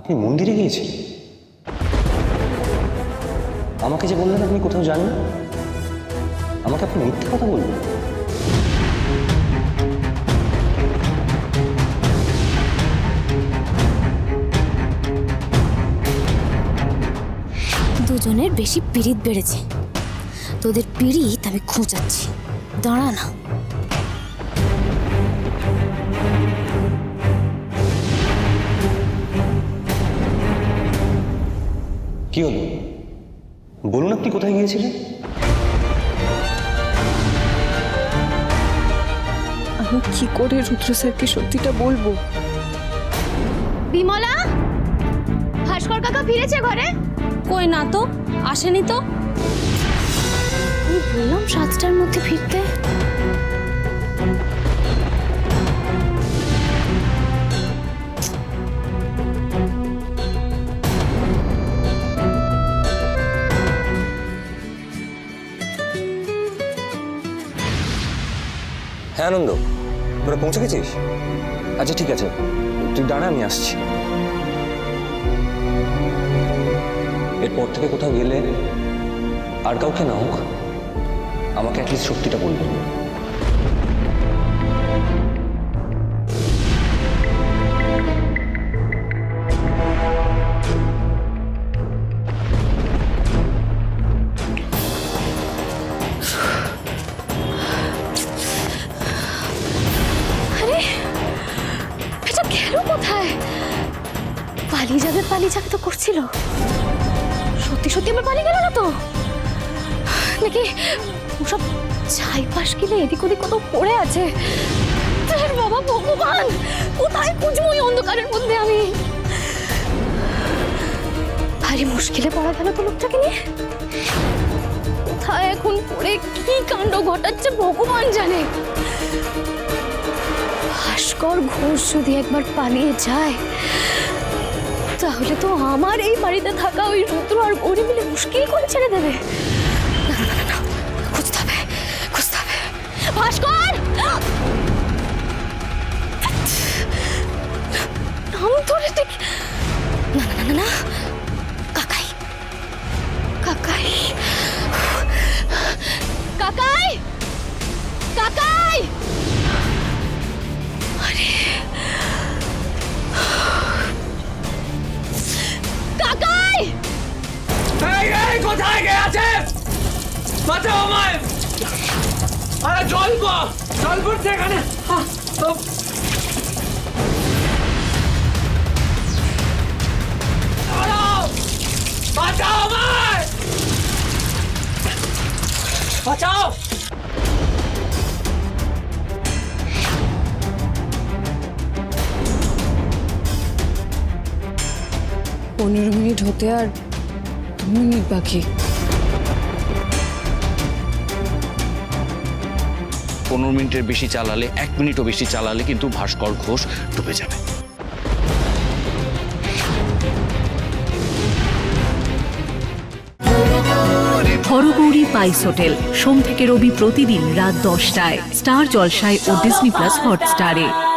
আপনি মন্দিরে গিয়েছিলেন? আমাকে যে বললেন আপনি কোথাও যান আমাকে আপনি মিথ্যে কথা বলবেন? দুজনের বেশি পিরিত বেড়েছে। তোদের পিড়িত আমি খোঁচাচ্ছি দাঁড়া না। কি হলো? বলুন আপনি কোথায় গিয়েছিলেন? আমি কি করে রুদ্র স্যারকে সত্যিটা বলব? বিমলা? ভাস্কর কাকা ফিরেছে ঘরে? কই না তো? আসেনি তো? আমি বললাম সাতটার মধ্যে ফিরতে। হ্যাঁ আনন্দ। তোরা পৌঁছে গেছিস? আচ্ছা ঠিক আছে। তুই দাঁড়া, আমি আসছি। এরপর থেকে কোথাও গেলে আর কাউকে না হোক, আমাকে অ্যাটলিস্ট সত্যিটা বলবেন পালিয়ে যাবে পালিয়ে যাবে তো করছিল। সত্যি সত্যি আমার পালিয়ে গেল না তো? নাকি ওসব ছাই পাশ কিনে এদিক ওদিক কত পড়ে আছে? বাবা, ভগবান! কোথায় খুঁজবো ওই অন্ধকারের মধ্যে আমি? ভারী মুশকিলে পড়া গেল তো লোকটাকে নিয়ে? কোথায় এখন পড়ে, কি কাণ্ড ঘটাচ্ছে ভগবান জানে। ভাস্কর ঘোষ যদি একবার পালিয়ে যায় তাহলে তো আমার এই বাড়িতে থাকা ওই রুদ্র আর গৌরী মিলে মুশকিল করে ছেড়ে দেবে। না না না, না কাকাই কাকাই। কাকাই! কোথায় গেছে বাঁচাও আমায় আরে জল গো জল পড়ছে এখানে আহ, উফ। দাঁড়াও! বাঁচাও আমায় বাঁচাও পনেরো মিনিট হতে আর দু মিনিট বাকি। পনেরো মিনিটের বেশি চালালে এক মিনিটও বেশি চালালে কিন্তু ভাস্কর ঘোষ ডুবে যাবে। হরগৌরী পাইস হোটেল সোম থেকে রবি প্রতিদিন রাত দশটায় স্টার জলসায় ও ডিসনি প্লাস হটস্টারে।